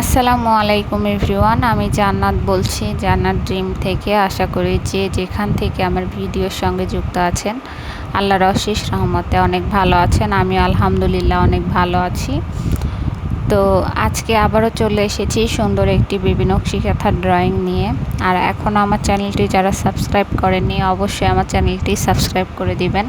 আসসালামু আলাইকুম এভরিওয়ান, আমি জান্নাত বলছি, জান্নাত ড্রিম থেকে আশা করি যে যেখান থেকে আমার ভিডিওর সঙ্গে যুক্ত আছেন, আল্লাহর অশেষ রহমতে অনেক ভালো আছেন আমি আলহামদুলিল্লাহ অনেক ভালো আছি। তো আজকে আবারও চলে এসেছি সুন্দর একটি বিভিন্ন নকশি ড্রয়িং নিয়ে। আর এখনও আমার চ্যানেলটি যারা সাবস্ক্রাইব করেননি, অবশ্যই আমার চ্যানেলটি সাবস্ক্রাইব করে দিবেন।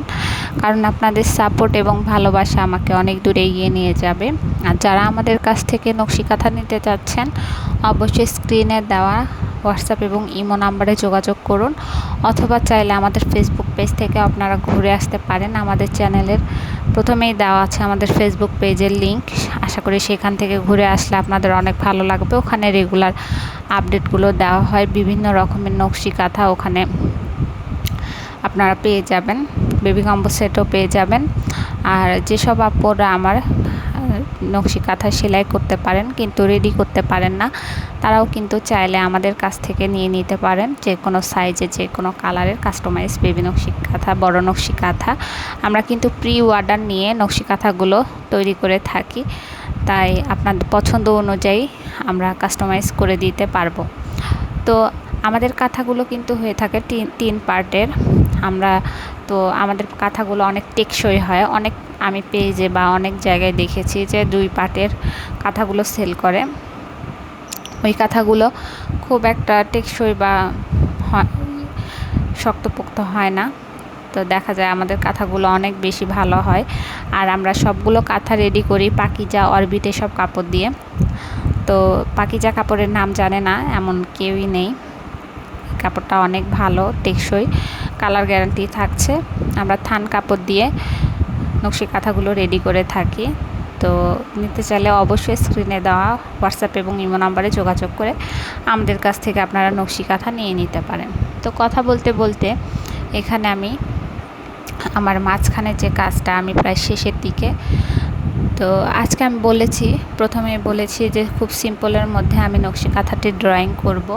কারণ আপনাদের সাপোর্ট এবং ভালোবাসা আমাকে অনেক দূরে এগিয়ে নিয়ে যাবে। আর যারা আমাদের কাছ থেকে নকশি কাঁথা নিতে চাচ্ছেন, অবশ্যই স্ক্রিনে দেওয়া হোয়াটসঅ্যাপ এবং ইমো নাম্বারে যোগাযোগ করুন। অথবা চাইলে আমাদের ফেসবুক পেজ থেকে আপনারা ঘুরে আসতে পারেন। আমাদের চ্যানেলের প্রথমেই দেওয়া আছে আমাদের ফেসবুক পেজের লিঙ্ক আশা করি সেখান থেকে ঘুরে আসলে আপনাদের অনেক ভালো লাগবে। ওখানে রেগুলার আপডেটগুলো দেওয়া হয়, বিভিন্ন রকমের নকশি কাঁথা ওখানে আপনারা পেয়ে যাবেন। বেবি কম্বো সেটও পেয়ে যাবেন। আর যেসব আপুরা আমার নকশি কাঁথা সেলাই করতে পারেন, কিন্তু রেডি করতে পারেন না। তারাও কিন্তু চাইলে আমাদের কাছ থেকে নিয়ে নিতে পারেন যে কোনো সাইজে যে কোনো কালারের কাস্টমাইজ বেবি নকশি কাঁথা, বড় নকশি কাঁথা। আমরা কিন্তু প্রি অর্ডার নিয়ে নকশি কাঁথাগুলো তৈরি করে থাকি, তাই আপনার পছন্দ অনুযায়ী আমরা কাস্টমাইজ করে দিতে পারব। তো আমাদের কাঁথাগুলো কিন্তু হয়ে থাকে তিন তিন পার্টের আমরা তো আমাদের কাঁথাগুলো অনেক টেকসই হয়। অনেক আমি পেজে বা অনেক জায়গায় দেখেছি যে দুই পার্টের কাঁথাগুলো সেল করে। ওই কাঁথাগুলো খুব একটা টেকসই বা শক্তপোক্ত হয় না। তো দেখা যায় আমাদের কাঁথাগুলো অনেক বেশি ভালো হয়। আর আমরা সবগুলো কাঁথা রেডি করি পাকিজা, অরবিট সব কাপড় দিয়ে। তো পাকিজা কাপড়ের নাম জানে না, এমন কেউই নেই। কাপড়টা অনেক ভালো, টেকসই কালার গ্যারান্টি থাকছে। আমরা থান কাপড় দিয়ে নকশি কাঁথাগুলো রেডি করে থাকি। তো নিতে চাইলে অবশ্যই স্ক্রিনে দেওয়া হোয়াটসঅ্যাপ এবং ইমো নাম্বারে যোগাযোগ করে আমাদের কাছ থেকে আপনারা নকশি কাঁথা নিয়ে নিতে পারেন। তো কথা বলতে বলতে এখানে আমি আমার মাঝখানে যে কাজটা আমি প্রায় শেষের দিকে, তো আজকে আমি বলেছি, প্রথমে বলেছি যে খুব সিম্পলের মধ্যে আমি নকশি কাঁথাটি ড্রয়িং করব।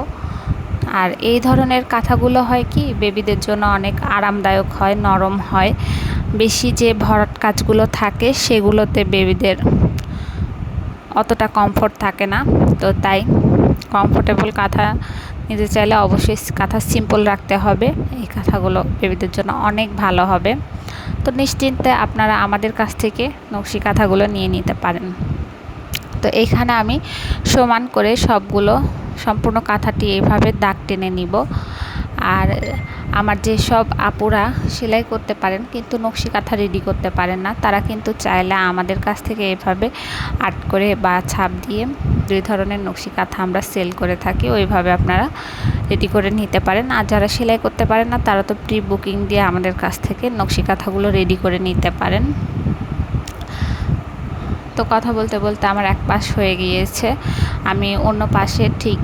আর এই ধরনের কাঁথাগুলো হয় কি, বেবিদের জন্য অনেক আরামদায়ক হয়, নরম হয়। বেশি যে ভরাট কাজগুলো থাকে, সেগুলোতে বেবিদের অতটা কমফোর্ট থাকে না। তো তাই কমফোর্টেবল কাঁথা নিতে চাইলে অবশ্যই কাঁথা সিম্পল রাখতে হবে। এই কাঁথাগুলো বেবিদের জন্য অনেক ভালো হবে। তো নিশ্চিন্তে আপনারা আমাদের কাছ থেকে নকশি কাঁথাগুলো নিয়ে নিতে পারেন। তো এইখানে আমি সমান করে সবগুলো সম্পূর্ণ কাঁথাটি এইভাবে দাগ টেনে নিব। আর আমার যে সব আপুরা সেলাই করতে পারেন কিন্তু নকশি কাঁথা রেডি করতে পারেন না, তারা কিন্তু চাইলে আমাদের কাছ থেকে এভাবে আর্ট করে বা ছাপ দিয়ে দুই ধরনের নকশি কাঁথা আমরা সেল করে থাকি, ওইভাবে আপনারা রেডি করে নিতে পারেন। আর যারা সেলাই করতে পারেন না, তারা তো প্রি বুকিং দিয়ে আমাদের কাছ থেকে নকশি কাঁথাগুলো রেডি করে নিতে পারেন। তো কথা বলতে বলতে আমার এক পাশ হয়ে গিয়েছে। আমি অন্য পাশে ঠিক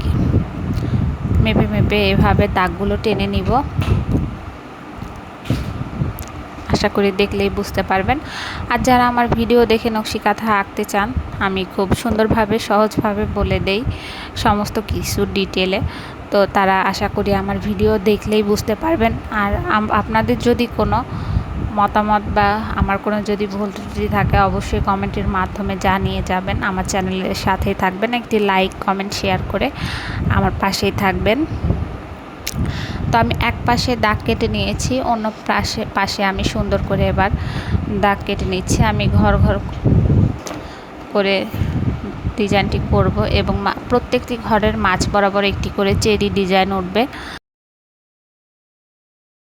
মেপে মেপে এভাবে দাগগুলো টেনে নিব। আশা করি দেখলেই বুঝতে পারবেন। আর যারা আমার ভিডিও দেখে নকশি কাঁথা আঁকতে চান, আমি খুব সুন্দরভাবে, সহজভাবে বলে দেই সমস্ত কিছু ডিটেলে। তো তারা আশা করি আমার ভিডিও দেখলেই বুঝতে পারবেন। আর আপনাদের যদি কোনো মতামত বা আমার কোনো যদি ভুল ত্রুটি থাকে, অবশ্যই কমেন্টের মাধ্যমে জানিয়ে যাবেন। আমার চ্যানেলের সাথেই থাকবেন। একটি লাইক, কমেন্ট, শেয়ার করে আমার পাশেই থাকবেন। তো আমি এক পাশে দাগ কেটে নিয়েছি, অন্য পাশে পাশে আমি সুন্দর করে এবার দাগ কেটে নিচ্ছি। আমি ঘর ঘর করে ডিজাইনটি করব এবং প্রত্যেকটি ঘরের মাছ বরাবর একটি করে চেরি ডিজাইন উঠবে।